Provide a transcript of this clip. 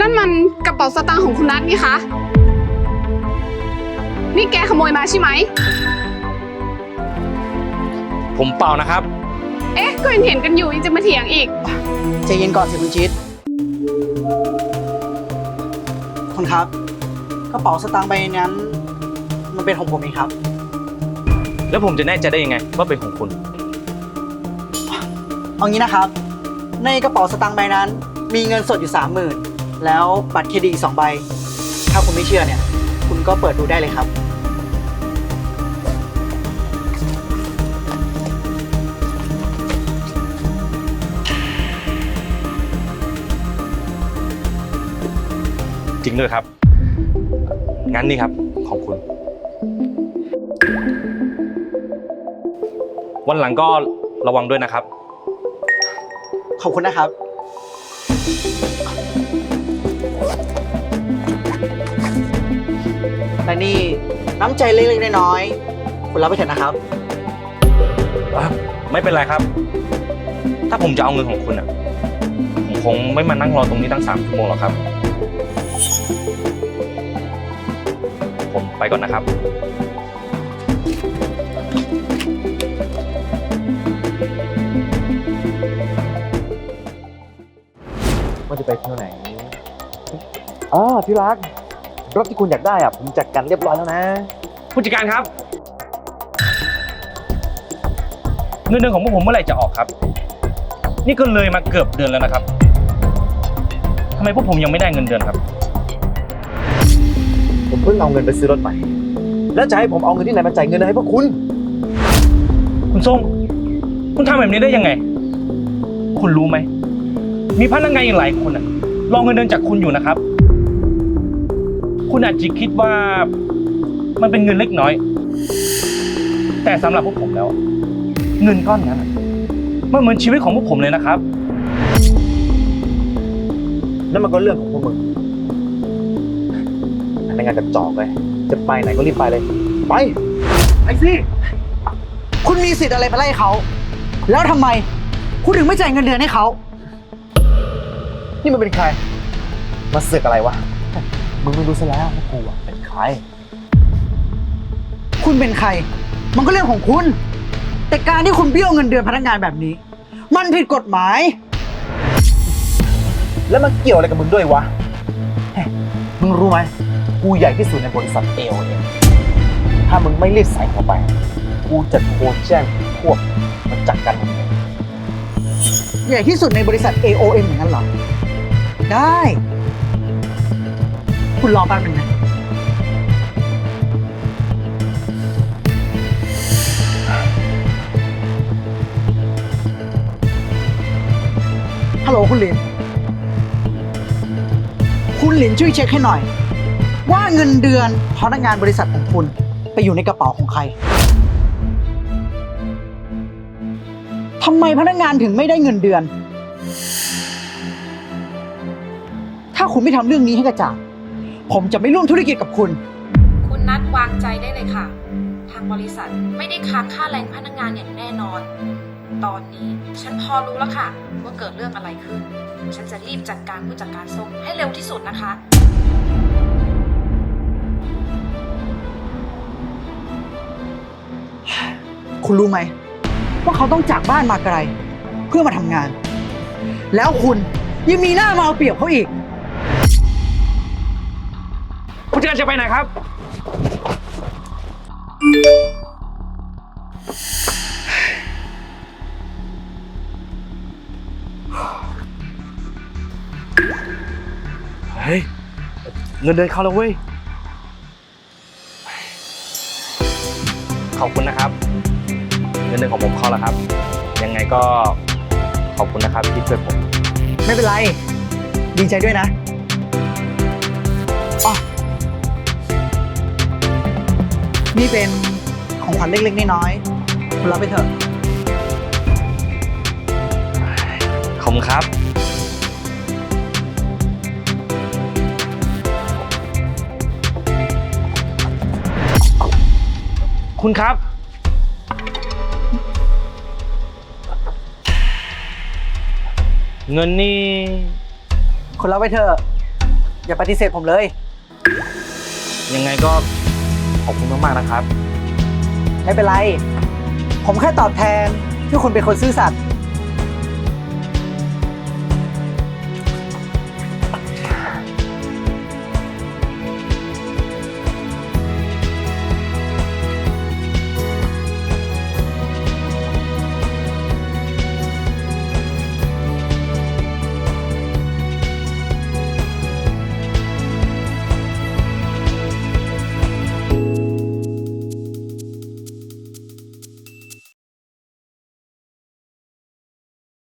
นั่นมันกระเป๋าสตางค์ของคุณนัทนี่คะ นี่แกขโมยมาใช่ไหม ผมเปล่านะครับ เอ๊ะ ก็เห็นเห็นๆกันอยู่ยังจะมาเถียงอีก ใจเย็นก่อนสิคุณชิดคุณครับ กระเป๋าสตางค์ใบนั้น มันเป็นของผมเองครับ แล้วผมจะแน่ใจได้ยังไง ว่าเป็นของคุณ เอางี้นะครับ ในกระเป๋าสตางค์ใบนั้น มีเงินสดอยู่สามหมื่นแล้วบัตรเครดิตอีกสองใบ ถ้าคุณไม่เชื่อเนี่ย คุณก็เปิดดูได้เลยครับ จริงด้วยครับ งั้นนี่ครับ ของคุณ วันหลังก็ระวังด้วยนะครับ ขอบคุณนะครับ และนี่น้ำใจเล็กๆน้อยๆคุณรับไปเถอะนะครับไม่เป็นไรครับ ถ้าผมจะเอาเงินของคุณอะ ผมคงไม่มานั่งรอตรงนี้ตั้งสามชั่วโมงหรอกครับ ผมไปก่อนนะครับ ว่าจะไปเที่ยวไหนอ๋อที่รักรถที่คุณอยากได้อะผมจัดการเรียบร้อยแล้วนะ ผู้จัดการครับ เงินเดือนของพวกผมเมื่อไหร่จะออกครับ นี่ก็เลยมาเกือบเดือนแล้วนะครับทำไมพวกผมยังไม่ได้เงินเดือนครับ ผมเพิ่งเอาเงินไปซื้อรถใหม่ แล้วจะให้ผมเอาเงินที่ไหนมาจ่ายเงินให้พวกคุณ คุณทรงคุณทำแบบนี้ได้ยังไง คุณรู้ไหม มีพนักงานอีกหลายคนอะรอเงินเดือนจากคุณอยู่นะครับ คุณอาจจะคิดว่ามันเป็นเงินเล็กน้อย แต่สำหรับพวกผมแล้ว เงินก้อนนั้นอะมันเหมือนชีวิตของพวกผมเลยนะครับ นั่นมันก็เรื่องของพวกมึงพนักงานกระจอกเลย จะไปไหนก็รีบไปเลย ไปไปสิคุณมีสิทธิ์อะไรมาไล่เขา แล้วทำไม คุณถึงไม่จ่ายเงินเดือนให้เขา นี่มันเป็นใคร มาเสือกอะไรวะ มึงไม่รู้ซะแล้วว่ากูอะเป็นใคร คุณเป็นใคร มันก็เรื่องของคุณ แต่การที่คุณเบี้ยวเงินเดือนพนักงานแบบนี้ มันผิดกฎหมาย แล้วมันเกี่ยวอะไรกับมึงด้วยวะเฮ้ยมึงรู้ไหม กูใหญ่ที่สุดในบริษัทเอ o เถ้ามึงไม่รีบใส่เข้าไป กูจะโทรแจ้งพวกมาจัดการมึงเลย ใหญ่ที่สุดในบริษัท AOM อย่างนั้นเหรอ ได้ คุณรอแป๊บหนึงนะ ฮัลโหลคุณหลิน คุณหลินช่วยเช็คให้หน่อย ว่าเงินเดือนพนักงานบริษัทของคุณไปอยู่ในกระเป๋าของใคร ทำไมพนักงานถึงไม่ได้เงินเดือน ถ้าคุณไม่ทำเรื่องนี้ให้กระจ่างผมจะไม่ร่วมธุรกิจกับคุณ คุณนัดวางใจได้เลยค่ะ ทางบริษัทไม่ได้ค้างค่าแรงพนักงานอย่างแน่นอน ตอนนี้ฉันพอรู้แล้วค่ะ ว่าเกิดเรื่องอะไรขึ้น ฉันจะรีบจัดการผู้จัดการส่งให้เร็วที่สุดนะคะ คุณรู้ไหม ว่าเขาต้องจากบ้านมาไกล เพื่อมาทำงาน แล้วคุณยังมีหน้ามาเอาเปรียบเขาอีก ผู้จัดการจะไปไหนครับ เฮ้ย เงินเดือนเข้าแล้วเว้ย ขอบคุณนะครับ เงินเดือนของผมเข้าแล้วครับ ยังไงก็ขอบคุณนะครับที่ช่วยผม ไม่เป็นไร ดีใจด้วยนะอ๋อ นี่เป็นของขวัญเล็กๆน้อยๆคุณรับไปเถอะ ขอบคุณครับคคุณครับ เงินนี่ คุณรับไว้เถอะ อย่าปฏิเสธผมเลย ยังไงก็ข อบคุณมากๆนะครับ ไม่เป็นไร ผมแค่ตอบแทนที่คุณเป็นคนซื่อสัตย์